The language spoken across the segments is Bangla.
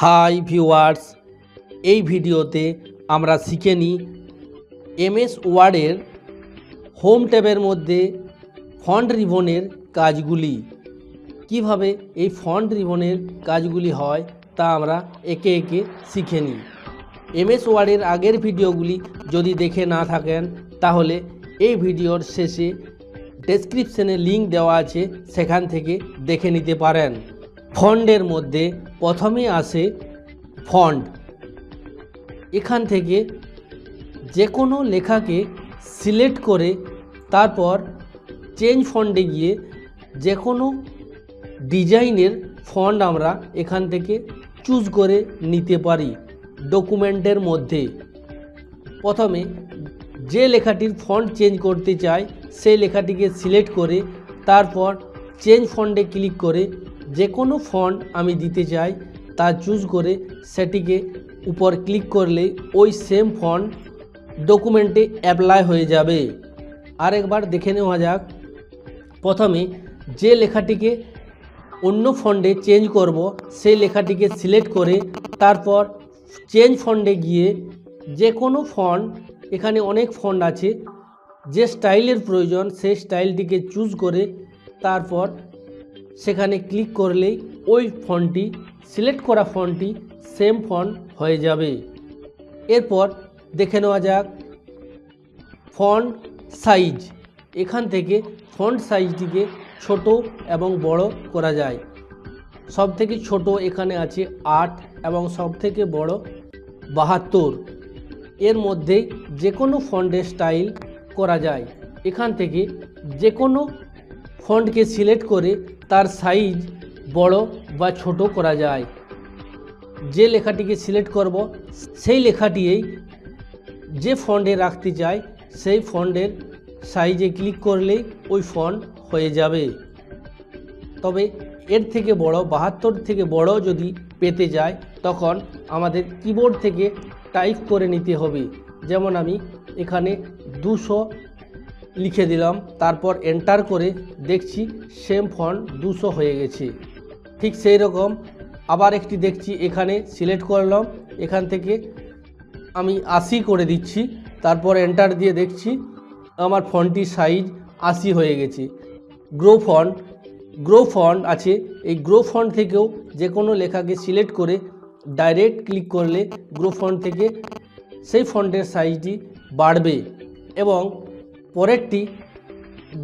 হাই ভিউয়ার্স, এই ভিডিওতে আমরা শিখে নিই এমএস ওয়ার্ডের হোম ট্যাবের মধ্যে ফন্ট রিবনের কাজগুলি। কীভাবে এই ফন্ট রিবনের কাজগুলি হয় তা আমরা একে একে শিখে নিই। এমএস ওয়ার্ডের আগের ভিডিওগুলি যদি দেখে না থাকেন, তাহলে এই ভিডিওর শেষে ডেসক্রিপশনে লিংক দেওয়া আছে, সেখান থেকে দেখে নিতে পারেন। ফন্ডের মধ্যে প্রথমে আসে ফন্ড। এখান থেকে যে কোনো লেখাকে সিলেক্ট করে তারপর চেঞ্জ ফন্ডে গিয়ে যে কোনো ডিজাইনের ফন্ড আমরা এখান থেকে চুজ করে নিতে পারি ডকুমেন্টের মধ্যে। প্রথমে যে লেখাটির ফন্ট চেঞ্জ করতে চাই সেই লেখাটিকে সিলেক্ট করে তারপর চেঞ্জ ফন্ডে ক্লিক করে যে কোনো ফন্ট আমি দিতে চাই, তা চুজ করে সেটিকে উপর ক্লিক করলেই ওই সেম ফন্ট ডকুমেন্টে অ্যাপ্লাই হয়ে যাবে। আরেকবার দেখে নেওয়া যাক। প্রথমে যে লেখাটিকে অন্য ফন্ডে চেঞ্জ করব, সেই লেখাটিকে সিলেক্ট করে তারপর চেঞ্জ ফন্ডে গিয়ে যে কোনো ফন্ট এখানে অনেক ফন্ট আছে, যে স্টাইলের প্রয়োজন, সেই স্টাইলটিকে চুজ করে তারপর সেখানে ক্লিক করলেই ওই ফন্টটি, সিলেক্ট করা ফন্টটি সেম ফন্ট হয়ে যাবে। এরপর দেখে নেওয়া যাক ফন্ট সাইজ। এখান থেকে ফন্ট সাইজটিকে ছোট এবং বড় করা যায়। সব থেকে ছোট এখানে আছে আট এবং সব থেকে বড় বাহাত্তর। এর মধ্যে যে কোনো ফন্টের স্টাইল করা যায়। এখান থেকে যে কোনো ফন্টকে সিলেক্ট করে তার সাইজ বড় বা ছোট করা যায়। যে লেখাটিকে সিলেক্ট করব, সেই লেখাটিই যে ফন্টে রাখতে চাই সেই ফন্টের সাইজে ক্লিক করলেই ওই ফন্ট হয়ে যাবে। তবে এর থেকে বড়, বাহাত্তর থেকে বড় যদি পেতে যায়, তখন আমাদের কিবোর্ড থেকে টাইপ করে নিতে হবে। যেমন আমি এখানে দুশো লিখে দিলাম, তারপর এন্টার করে দেখছি সেম ফন্ট দুশো হয়ে গেছে। ঠিক সেই রকম, আবার একটি দেখছি এখানে সিলেক্ট করলাম, এখান থেকে আমি আশি করে দিচ্ছি, তারপর এন্টার দিয়ে দেখছি আমার ফন্টটির সাইজ আশি হয়ে গেছে। গ্রো ফন্ট গ্রো ফন্ট আছে, এই গ্রো ফন্ট থেকেও যে কোনো লেখাকে সিলেক্ট করে ডাইরেক্ট ক্লিক করলে গ্রো ফন্ট থেকে সেই ফন্টের সাইজটি বাড়বে এবং পরেরটি,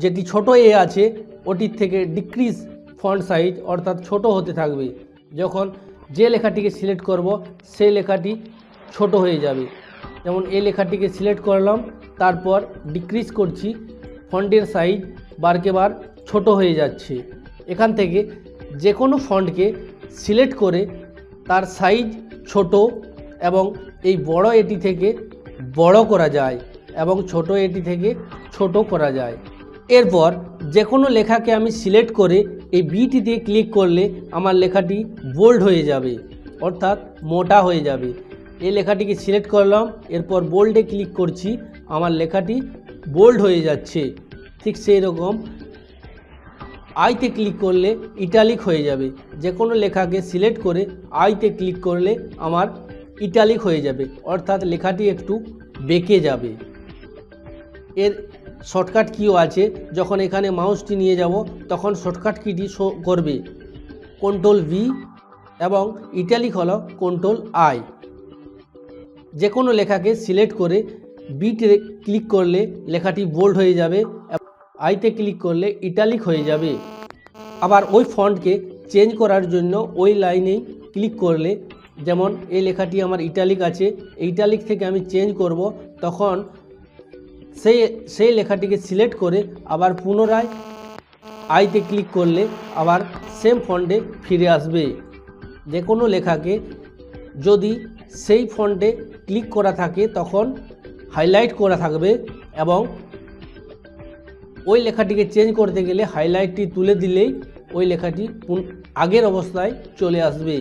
যেটি ছোট এ আছে, ওটির থেকে ডিক্রিজ ফন্ট সাইজ অর্থাৎ ছোট হতে থাকবে। যখন যে লেখাটিকে সিলেক্ট করব, সেই লেখাটি ছোট হয়ে যাবে। যেমন এই লেখাটিকে সিলেক্ট করলাম, তারপর ডিক্রিজ করছি, ফন্টের সাইজ বারকে বার ছোট হয়ে যাচ্ছে। এখান থেকে যে কোনো ফন্টকে সিলেক্ট করে তার সাইজ ছোট এবং এই বড় এটি থেকে বড় করা যায়। এবং ছোট এটি থেকে ছোট করা যায়। এরপর যে কোনো লেখাকে আমি সিলেক্ট করে এই বিটিতে ক্লিক করলে আমার লেখাটি বোল্ড হয়ে যাবে, অর্থাৎ মোটা হয়ে যাবে। এই লেখাটিকে সিলেক্ট করলাম, এরপর বোল্ডে ক্লিক করছি, আমার লেখাটি বোল্ড হয়ে যাচ্ছে। ঠিক সেই রকম আইতে ক্লিক করলে ইটালিক হয়ে যাবে। যে কোনো লেখাকে সিলেক্ট করে আইতে ক্লিক করলে আমার ইটালিক হয়ে যাবে, অর্থাৎ লেখাটি একটু বেঁকে যাবে। এর শর্টকাট কিও আছে, যখন এখানে মাউসটি নিয়ে যাব, তখন শর্টকাট কিটি শো করবে। কন্ট্রোল ভি এবং ইটালিক হলো কন্ট্রোল আই যে কোনো লেখাকে সিলেক্ট করে বিটে ক্লিক করলে লেখাটি বোল্ড হয়ে যাবে আইতে ক্লিক করলে ইটালিক হয়ে যাবে। আবার ওই ফন্টকে চেঞ্জ করার জন্য ওই লাইনেই ক্লিক করলে, যেমন এই লেখাটি আমার ইটালিক আছে ইটালিক থেকে আমি চেঞ্জ করব, তখন সেই সেই লেখাটিকে সিলেক্ট করে আবার পুনরায় আইতে ক্লিক করলে আবার সেম ফন্টে ফিরে আসবে। যে কোনো লেখাকে যদি সেই ফন্টে ক্লিক করা থাকে তখন হাইলাইট করা থাকবে এবং ওই লেখাটিকে চেঞ্জ করতে গেলে হাইলাইটটি তুলে দিলেই ওই লেখাটি আগের অবস্থায় চলে আসবে।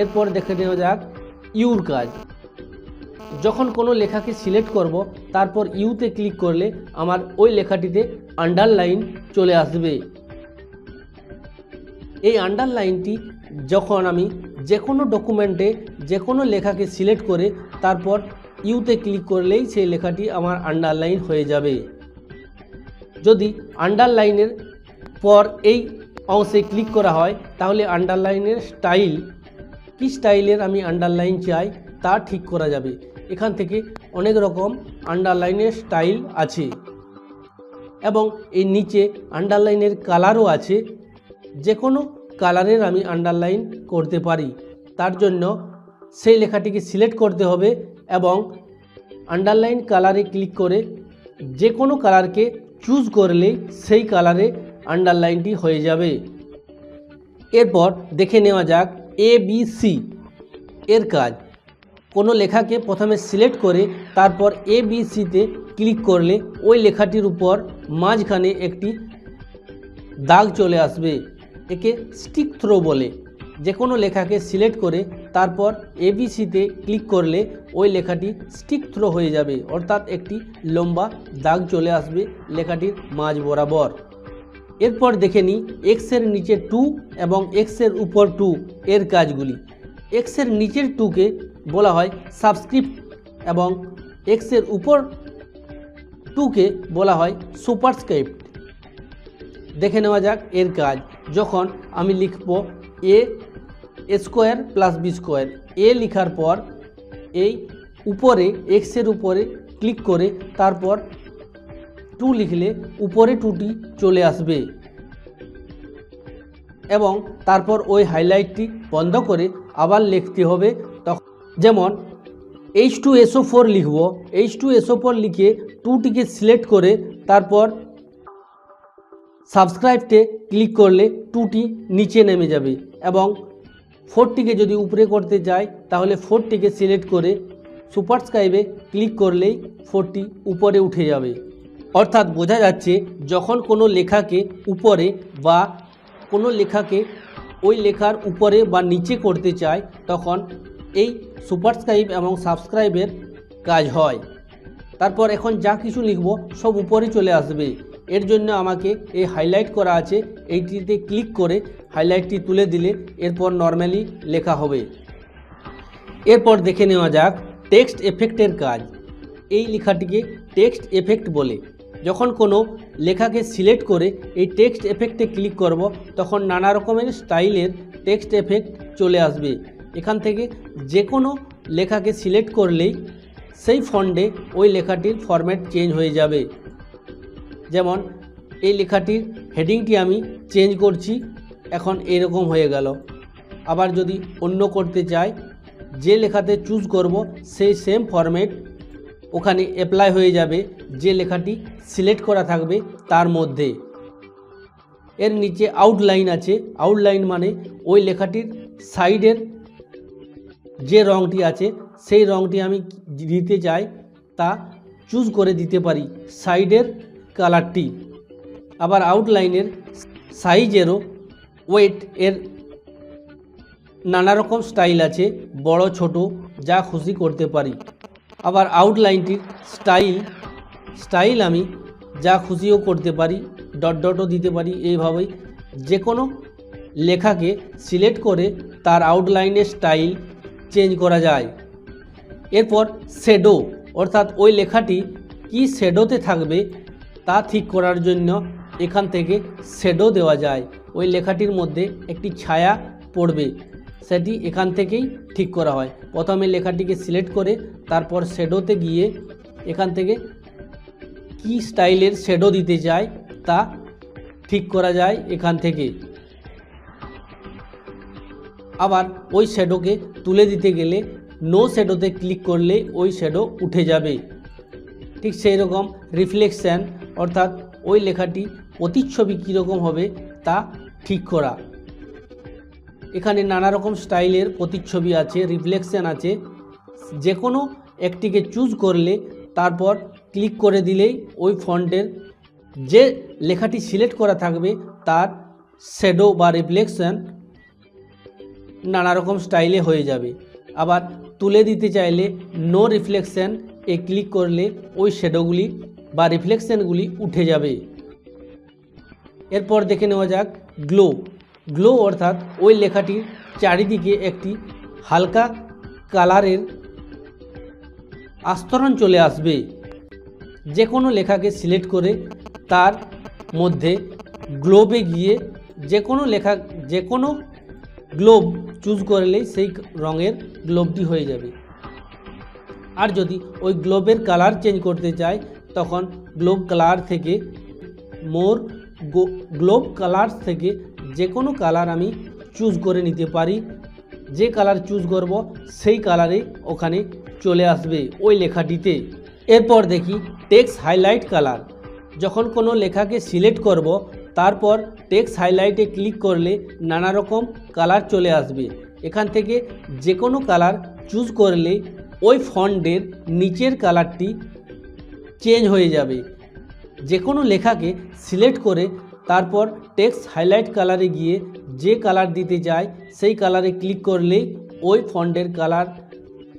এরপর দেখে নেওয়া যাক ইউর কাজ। যখন কোনো লেখাকে সিলেক্ট করব, তারপর ইউতে ক্লিক করলে আমার ওই লেখাটিতে আন্ডারলাইন চলে আসবে। এই আন্ডারলাইনটি যখন আমি যে কোনো ডকুমেন্টে যে কোনো লেখাকে সিলেক্ট করে, তারপর ইউতে ক্লিক করলেই সেই লেখাটি আমার আন্ডারলাইন হয়ে যাবে। যদি আন্ডারলাইনের পর এই অংশে ক্লিক করা হয়, তাহলে আন্ডারলাইনের স্টাইল কি স্টাইলের আমি আন্ডারলাইন চাই, তা ঠিক করা যাবে। এখান থেকে অনেক রকম আন্ডারলাইনের স্টাইল আছে। এবং এই নিচে আন্ডারলাইনের কালারও আছে। যে কোনো কালারের আমি আন্ডারলাইন করতে পারি। তার জন্য সেই লেখাটিকে সিলেক্ট করতে হবে এবং আন্ডারলাইন কালারে ক্লিক করে যে কোনো কালারকে চুজ করলেই সেই কালারে আন্ডারলাইনটি হয়ে যাবে। এরপর দেখে নেওয়া যাক এ বি সি এর কাজ। কোনো লেখাকে প্রথমে সিলেক্ট করে তারপর এ বি সিতে ক্লিক করলে ওই লেখাটির উপর মাঝখানে একটি দাগ চলে আসবে, একে স্টিক থ্রো বলে। যে কোনো লেখাকে সিলেক্ট করে তারপর এবিসিতে ক্লিক করলে ওই লেখাটি স্টিক থ্রো হয়ে যাবে, অর্থাৎ একটি লম্বা দাগ চলে আসবে লেখাটির মাঝ বরাবর। এরপর দেখে নিই এক্সের নিচে টু এবং এক্সের উপর টু এর কাজগুলি। এক্সের নিচের টুকে বলা হয় সাবস্ক্রিপ্ট এবং এক্সের উপর টুকে বলা হয় সুপারস্ক্রিপ্ট। দেখে নেওয়া যাক এর কাজ। যখন আমি লিখব A square plus B square A লিখার পর এই উপরে এক্সের উপরে ক্লিক করে তারপর টু লিখলে উপরে টুটি চলে আসবে। এবং তারপর ওই হাইলাইটটি বন্ধ করে আবার লিখতে হবে যেমন H two S O four লিখব H two S O four লিখে টুটিকে সিলেক্ট করে তারপর সাবস্ক্রাইবতে ক্লিক করলে টুটি নিচে নেমে যাবে এবং ফোরটিকে যদি উপরে করতে চাই তাহলে ফোরটিকে সিলেক্ট করে সুপারস্ক্রাইবে ক্লিক করলেই ফোরটি উপরে উঠে যাবে। অর্থাৎ বোঝা যাচ্ছে যখন কোনো লেখাকে উপরে বা কোনো লেখাকে ওই লেখার উপরে বা নিচে করতে চায়, তখন এই সুপারস্ক্রাইব এবং সাবস্ক্রাইবের কাজ হয়। তারপর এখন যা কিছু লিখব, সব উপরে চলে আসবে। এর জন্য আমাকে এই হাইলাইট করা আছে। এইটিতে ক্লিক করে হাইলাইটটি তুলে দিলে এরপর নর্মালি লেখা হবে। এরপর দেখে নেওয়া যাক টেক্সট এফেক্টের কাজ। এই লেখাটিকে টেক্সট এফেক্ট বলে। যখন কোনো লেখাকে সিলেক্ট করে এই টেক্সট এফেক্টে ক্লিক করব, তখন নানা রকমের স্টাইলের টেক্সট এফেক্ট চলে আসবে। এখান থেকে যে কোনো লেখাকে সিলেক্ট করলেই সেই ফন্ডে ওই লেখাটির ফরম্যাট চেঞ্জ হয়ে যাবে। যেমন, এই লেখাটির হেডিংটি আমি চেঞ্জ করছি, এখন এরকম হয়ে গেল। আবার যদি অন্য করতে চাই, যে লেখাতে চুজ করব, সেই সেম ফরম্যাট ওখানে অ্যাপ্লাই হয়ে যাবে, যে লেখাটি সিলেক্ট করা থাকবে তার মধ্যে। এর নিচে আউটলাইন আছে। আউটলাইন মানে ওই লেখাটির সাইডের যে রঙটি আছে, সেই রঙটি আমি দিতে চাই, তা চুজ করে দিতে পারি সাইডের কালারটি আবার আউটলাইনের সাইজেরও ওয়েট এর নানা রকম স্টাইল আছে, বড়, ছোট, যা খুশি করতে পারি। আবার আউটলাইনটির স্টাইল স্টাইল আমি যা খুশিও করতে পারি ডট ডটও দিতে পারি, এইভাবেই যে কোনো লেখাকে সিলেক্ট করে তার আউটলাইনের স্টাইল চেঞ্জ করা যায়। এরপর শেডো অর্থাৎ ওই লেখাটি কি শেডোতে থাকবে তা ঠিক করার জন্য এখান থেকে শেডো দেওয়া যায়। ওই লেখাটির মধ্যে একটি ছায়া পড়বে, সেটি এখান থেকেই ঠিক করা হয়। প্রথমে লেখাটিকে সিলেক্ট করে তারপর শেডোতে গিয়ে এখান থেকে কি স্টাইলের শেডো দিতে চাই তা ঠিক করা যায় এখান থেকে। আবার ওই শ্যাডোকে তুলে দিতে গেলে নো শ্যাডোতে ক্লিক করলে ওই শ্যাডো উঠে যাবে। ঠিক সেই রকম রিফ্লেকশান অর্থাৎ ওই লেখাটি প্রতিচ্ছবি কীরকম হবে তা ঠিক করা। এখানে নানা রকম স্টাইলের প্রতিচ্ছবি আছে রিফ্লেকশান আছে। যে কোনো একটিকে চুজ করলে তারপর ক্লিক করে দিলেই ওই ফন্টের যে লেখাটি সিলেক্ট করা থাকবে তার শ্যাডো বা রিফ্লেকশান নানা রকম স্টাইলে হয়ে যাবে। আবার তুলে দিতে চাইলে নো রিফ্লেকশান এ ক্লিক করলে ওই শেডোগুলি বা রিফ্লেকশানগুলি উঠে যাবে। এরপর দেখে নেওয়া যাক গ্লো গ্লো অর্থাৎ ওই লেখাটির চারিদিকে একটি হালকা কালারের আস্তরণ চলে আসবে। যে কোনো লেখাকে সিলেক্ট করে তার মধ্যে গ্লোবে গিয়ে যে কোনো লেখা যে কোনো গ্লোব চুজ করলেই সেই রঙের গ্লোবটি হয়ে যাবে। আর যদি ওই গ্লোবের কালার চেঞ্জ করতে চাই তখন গ্লোব কালার থেকে মোর গ্লোব কালার থেকে যে কোনো কালার আমি চুজ করে নিতে পারি। যে কালার চুজ করব, সেই কালারে ওখানে চলে আসবে ওই লেখাটিতে। এরপর দেখি টেক্স হাইলাইট কালার যখন কোনো লেখাকে সিলেক্ট করব তারপর টেক্স হাইলাইটে ক্লিক করলে নানা রকম কালার চলে আসবে। এখান থেকে যে কোনো কালার চুজ করলে ওই ফন্টের নিচের কালারটি চেঞ্জ হয়ে যাবে। যে কোনো লেখাকে সিলেক্ট করে তারপর টেক্সট হাইলাইট কালারে গিয়ে যে কালার দিতে চায়, সেই কালারে ক্লিক করলেই ওই ফন্টের কালার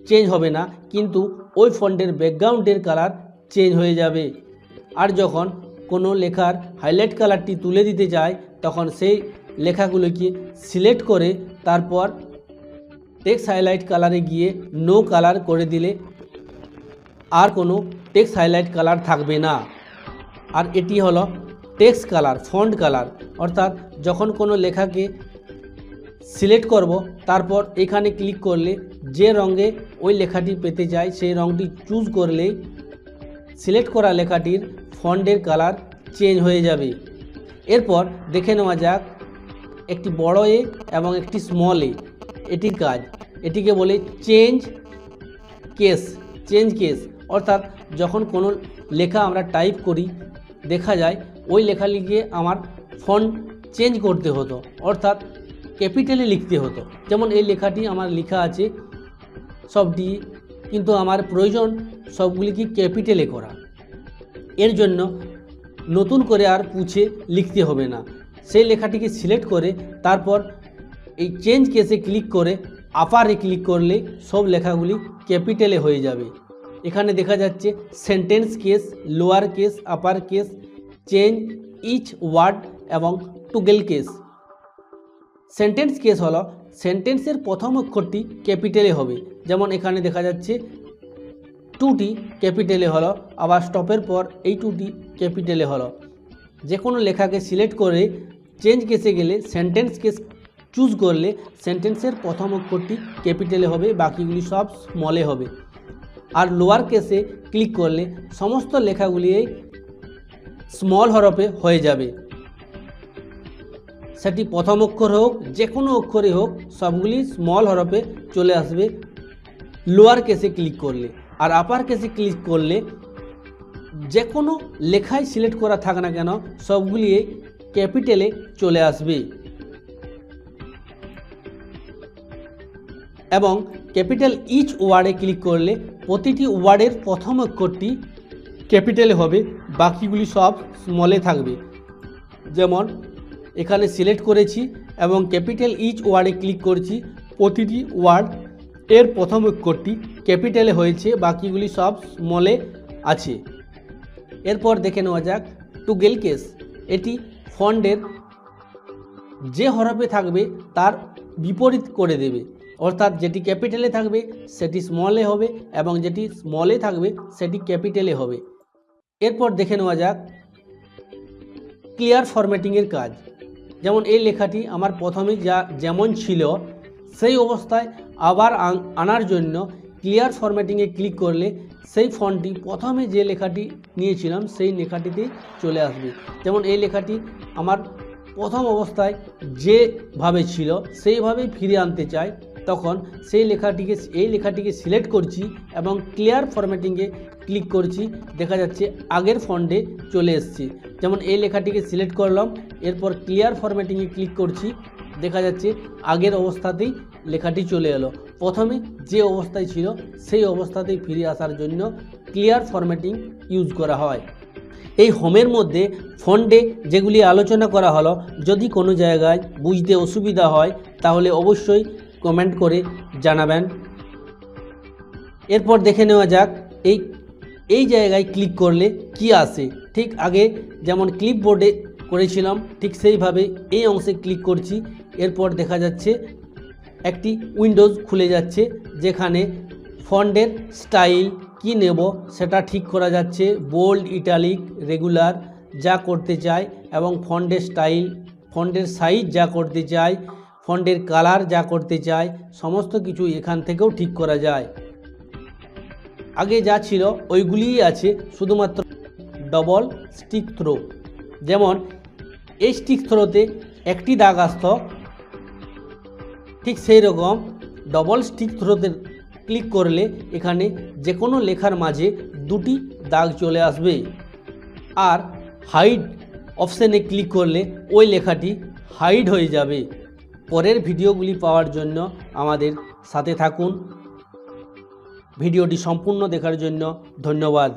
চেঞ্জ হবে না, কিন্তু ওই ফন্টের ব্যাকগ্রাউন্ডের কালার চেঞ্জ হয়ে যাবে। আর যখন কোনো লেখার হাইলাইট কালারটি তুলে দিতে চায় তখন সেই লেখাগুলোকে সিলেক্ট করে তারপর টেক্সট হাইলাইট কালারে গিয়ে নো কালার করে দিলে আর কোনো টেক্সট হাইলাইট কালার থাকবে না। আর এটি হলো টেক্সট কালার ফন্ট কালার অর্থাৎ যখন কোনো লেখাকে সিলেক্ট করব, তারপর এখানে ক্লিক করলে যে রঙে ওই লেখাটি পেতে চাই সেই রঙটি চুজ করলেই সিলেক্ট করা লেখাটির ফন্টের কালার চেঞ্জ হয়ে যাবে। এরপর দেখে নেওয়া যাক, একটি বড় এ এবং একটি স্মল এ। এটির কাজ, এটিকে বলে চেঞ্জ কেস চেঞ্জ কেস অর্থাৎ যখন কোনো লেখা আমরা টাইপ করি, দেখা যায় ওই লেখা লিখে আমার ফন্ট চেঞ্জ করতে হতো। অর্থাৎ ক্যাপিটালে লিখতে হতো। যেমন এই লেখাটি আমার লেখা আছে, সবটি কিন্তু আমার প্রয়োজন সবগুলিকে ক্যাপিটালে করা। এর জন্য নতুন করে আর পুছে লিখতে হবে না। সেই লেখাটিকে সিলেক্ট করে তারপর এই চেঞ্জ কেসে ক্লিক করে আপারে ক্লিক করলে সব লেখাগুলি ক্যাপিটালে হয়ে যাবে। এখানে দেখা যাচ্ছে sentence case, lower case, upper case, change each word এবং টুগেল কেস। সেন্টেন্স কেস হলো সেন্টেন্সের প্রথম অক্ষরটি ক্যাপিটালে হবে। যেমন এখানে দেখা যাচ্ছে টুটি ক্যাপিটালে হলো, আবার স্টপের পর এই টুটি ক্যাপিটালে হলো। যে কোনো লেখাকে সিলেক্ট করে চেঞ্জ কেসে গেলে সেন্টেন্স কেস চুজ করলে সেন্টেন্সের প্রথম অক্ষরটি ক্যাপিটালে হবে, বাকিগুলি সব স্মলে হবে। আর লোয়ার কেসে ক্লিক করলে সমস্ত লেখাগুলি স্মল হরফে হয়ে যাবে। সেটি প্রথম অক্ষর হোক যে কোনো অক্ষরে হোক, সবগুলি স্মল হরফে চলে আসবে লোয়ার কেসে ক্লিক করলে। আর আপার কেসে ক্লিক করলে যে কোনো লেখাই সিলেক্ট করা থাক না কেন, সবগুলি ক্যাপিটালে চলে আসবে। এবং ক্যাপিটাল ইচ ওয়ার্ডে ক্লিক করলে প্রতিটি ওয়ার্ডের প্রথম অক্ষরটি ক্যাপিটালে হবে, বাকিগুলি সব স্মলে থাকবে। যেমন, এখানে সিলেক্ট করেছি এবং ক্যাপিটাল ইচ ওয়ার্ডে ক্লিক করছি, প্রতিটি ওয়ার্ড এর প্রথম অক্ষরটি ক্যাপিটালে হয়েছে, বাকিগুলি সব স্মলে আছে। এরপর দেখে নেওয়া যাক টুগেল কেস, এটি ফন্ডের যে হরফে থাকবে তার বিপরীত করে দেবে। অর্থাৎ যেটি ক্যাপিটালে থাকবে, সেটি স্মলে হবে এবং যেটি স্মলে থাকবে, সেটি ক্যাপিটালে হবে। এরপর দেখে নেওয়া যাক, ক্লিয়ার ফরম্যাটিংয়ের কাজ। যেমন এই লেখাটি আমার প্রথমে যা যেমন ছিল, সেই অবস্থায় আবার আনার জন্য ক্লিয়ার ফরম্যাটিংয়ে ক্লিক করলে সেই ফন্টটি প্রথমে যে লেখাটি নিয়েছিলাম, সেই লেখাটিতে চলে আসবে। যেমন এই লেখাটি আমার প্রথম অবস্থায় যেভাবে ছিল, সেইভাবেই ফিরে আনতে চাই, তখন সেই লেখাটিকে, এই লেখাটিকে সিলেক্ট করছি এবং ক্লিয়ার ফরম্যাটিংয়ে ক্লিক করছি, দেখা যাচ্ছে আগের ফন্টে চলে এসেছে। যেমন এই লেখাটিকে সিলেক্ট করলাম, এরপর ক্লিয়ার ফরম্যাটিংয়ে ক্লিক করছি, দেখা যাচ্ছে আগের অবস্থাতেই লেখাটি চলে এলো। প্রথমে যে অবস্থায় ছিল, সেই অবস্থাতেই ফিরে আসার জন্য ক্লিয়ার ফরম্যাটিং ইউজ করা হয়। এই হোমের মধ্যে ফন্ডে যেগুলি আলোচনা করা হলো, যদি কোনো জায়গায় বুঝতে অসুবিধা হয়, তাহলে অবশ্যই কমেন্ট করে জানাবেন। এরপর দেখে নেওয়া যাক, এই এই জায়গায় ক্লিক করলে কি আসে ঠিক আগে যেমন ক্লিপবোর্ডে করেছিলাম, ঠিক সেইভাবে এই অংশে ক্লিক করছি। এরপর দেখা যাচ্ছে একটি উইন্ডোজ খুলে যাচ্ছে, যেখানে ফন্ডের স্টাইল কি নেব সেটা ঠিক করা যাচ্ছে। বোল্ড, ইটালিক, রেগুলার যা করতে চাই এবং ফন্ডের স্টাইল ফন্ডের সাইজ যা করতে চাই ফন্ডের কালার যা করতে চাই সমস্ত কিছু এখান থেকেও ঠিক করা যায়। আগে যা ছিল ওইগুলিই আছে, শুধুমাত্র ডবল স্টিক থ্রো। যেমন এই স্টিক থ্রোতে একটি দাগ আসত ঠিক সেই রকম ডবল স্টিক থ্রোতে ক্লিক করলে এখানে যে কোনো লেখার মাঝে দুটি দাগ চলে আসবে। আর হাইড অপশানে ক্লিক করলে ওই লেখাটি হাইড হয়ে যাবে। পরের ভিডিওগুলি পাওয়ার জন্য আমাদের সাথে থাকুন। ভিডিওটি সম্পূর্ণ দেখার জন্য ধন্যবাদ।